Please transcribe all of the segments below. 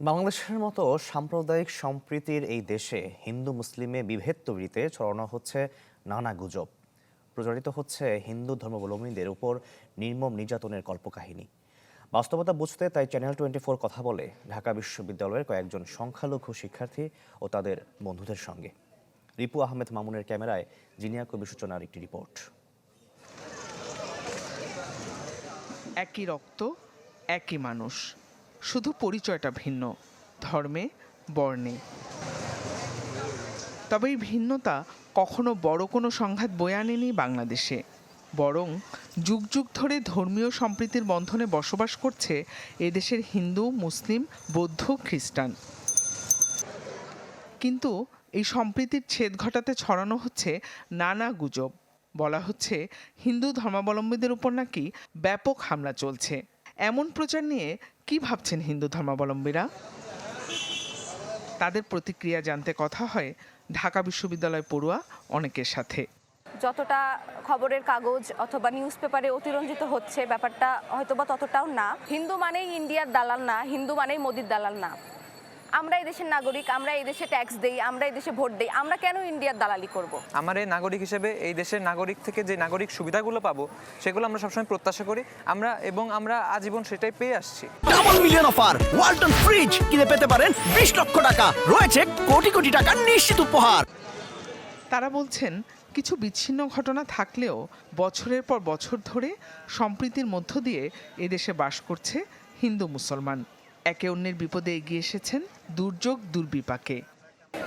বাংলাদেশের মতো সাম্প্রদায়িক সম্প্রীতির এই দেশে হিন্দু মুসলিমে বিভেদ তৈরিতে ছড়ানো হচ্ছে নানা গুজব। প্রচারিত হচ্ছে হিন্দু ধর্মাবলম্বীদের উপর নির্মম নির্যাতনের কল্পকাহিনী। বাস্তবতা বুঝতে তাই চ্যানেল টোয়েন্টি ফোর কথা বলে ঢাকা বিশ্ববিদ্যালয়ের কয়েকজন সংখ্যালঘু শিক্ষার্থী ও তাদের বন্ধুদের সঙ্গে। রিপু আহমেদ মামুনের ক্যামেরায় জিনিয়া কবি সূচনার একটি রিপোর্ট। একই রক্ত, একই মানুষ শুধু পরিচয়টা ভিন্ন, ধর্মে, বর্ণে। তবে এই ভিন্নতা কখনো বড় কোনো সংঘাত বয়ে আনেনি বাংলাদেশে, বরং যুগ যুগ ধরে ধর্মীয় সম্প্রীতির বন্ধনে বসবাস করছে এদেশের হিন্দু, মুসলিম, বৌদ্ধ, খ্রিস্টান। কিন্তু এই সম্প্রীতির ছেদ ঘটাতে ছড়ানো হচ্ছে নানা গুজব। বলা হচ্ছে হিন্দু ধর্মাবলম্বীদের উপর নাকি ব্যাপক হামলা চলছে। এমন প্রচার নিয়ে কি ভাবছেন হিন্দু ধর্মাবলম্বীরা? তাদের প্রতিক্রিয়া জানতে কথা হয় ঢাকা বিশ্ববিদ্যালয় পড়ুয়া অনেকের সাথে। যতটা খবরের কাগজ অথবা নিউজ পেপারে অতিরঞ্জিত হচ্ছে ব্যাপারটা হয়তোবা ততটাও না। হিন্দু মানেই ইন্ডিয়ার দালাল না, হিন্দু মানেই মোদির দালাল না। আমরা এই দেশের নাগরিক আমরা এই দেশে ট্যাক্স দেই আমরা এই দেশে ভোট দেই আমরা কেন ইন্ডিয়ার দালালি করব? আমার এই নাগরিক হিসেবে এই দেশের নাগরিক থেকে যে নাগরিক সুবিধাগুলো পাবো সেগুলো আমরা সবসময় প্রত্যাশা করি। আমরা এবং আমরা আজীবন সেটাই পেয়ে আসছি। Double million offer Walton fridge কিনে পেতে পারেন বিশ লক্ষ টাকা রয়েছে কোটি কোটি টাকার নিশ্চিত উপহার। তারা বলছেন কিছু বিচ্ছিন্ন ঘটনা থাকলেও বছরের পর বছর ধরে সম্প্রীতির মধ্য দিয়ে এদেশে বাস করছে হিন্দু মুসলমান। একে অন্যের বিপদে এগিয়ে এসেছেন দুর্যোগ দুর্বিপাকে।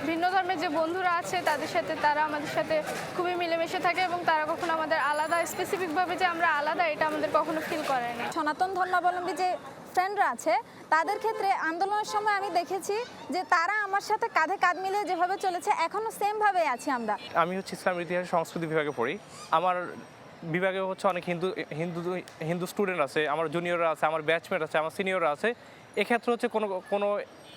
ভিন্ন ধর্মের যে বন্ধুরা আছে তাদের সাথে তারা আমাদের সাথে খুবই মিলেমিশে থাকে এবং তারা কখনো আমাদের আলাদা স্পেসিফিকভাবে যে আমরা আলাদা এটা আমাদের কখনো ফিল করেনি সনাতন ধর্মাবলম্বী যে ফ্রেন্ডরা আছে তাদের ক্ষেত্রে আন্দোলনের সময় আমি দেখেছি যে তারা আমার সাথে কাঁধে কাঁধ মিলিয়ে যেভাবে চলেছে এখনও সেম ভাবে আছি আমরা। আমি হচ্ছে ইসলাম ইতিহাস সংস্কৃতি বিভাগে পড়ি। আমার বিভাগে হচ্ছে অনেক হিন্দু হিন্দু হিন্দু স্টুডেন্ট আছে আমার জুনিয়ররা আছে আমার ব্যাচমেট আছে আমার সিনিয়ররা আছে। এক্ষেত্রে হচ্ছে কোনো কোনো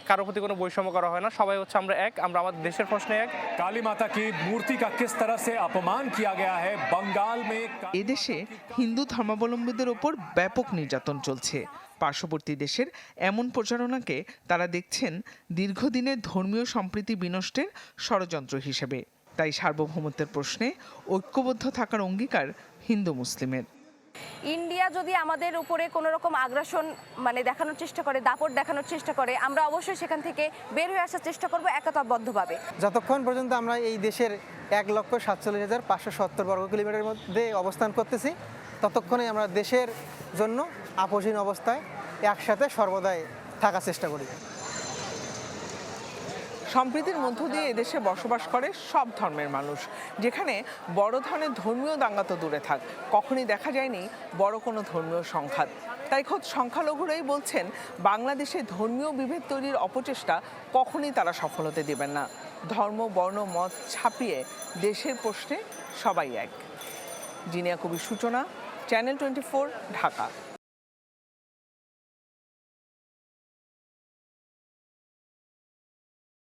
কারোর প্রতি কোনো বৈষম্য করা হয় না সবাই হচ্ছে আমরা এক আমরা আমাদের দেশের প্রশ্নে এক काली माता की मूर्ति का किस तरह से अपमान किया गया है बंगाल में का- এদেশে হিন্দু ধর্মাবলম্বীদের ওপর ব্যাপক নির্যাতন চলছে পার্শ্ববর্তী দেশের এমন প্রচারণাকে তারা দেখছেন দীর্ঘদিনের ধর্মীয় সম্প্রীতি বিনষ্টের ষড়যন্ত্র হিসেবে তাই সার্বভৌমত্বের প্রশ্নে ঐক্যবদ্ধ থাকার অঙ্গীকার হিন্দু মুসলিমের ইন্ডিয়া যদি আমাদের উপরে কোনো রকম আগ্রাসন মানে দেখানোর চেষ্টা করে, দাপট দেখানোর চেষ্টা করে, আমরা অবশ্যই সেখান থেকে বের হয়ে আসার চেষ্টা করব একতাবদ্ধভাবে। যতক্ষণ পর্যন্ত আমরা এই দেশের এক লক্ষ সাতচল্লিশ হাজার পাঁচশো সত্তর বর্গ কিলোমিটারের মধ্যে অবস্থান করতেছি, ততক্ষণে আমরা দেশের জন্য আপোষহীন অবস্থায় একসাথে সর্বদাই থাকার চেষ্টা করি। সম্প্রীতির মধ্য দিয়ে এদেশে বসবাস করে সব ধর্মের মানুষ, যেখানে বড় ধরনের ধর্মীয় দাঙ্গা তো দূরে থাক। কখনই দেখা যায়নি বড় কোনো ধর্মীয় সংঘাত। তাই খোদ সংখ্যালঘুরাই বলছেন, বাংলাদেশে ধর্মীয় বিভেদ তৈরির অপচেষ্টা কখনই তারা সফল হতে দেবেন না। ধর্ম, বর্ণ, মত ছাপিয়ে দেশের প্রশ্নে সবাই এক। জিনিয়া কবির সূচনা, চ্যানেল টোয়েন্টি ঢাকা।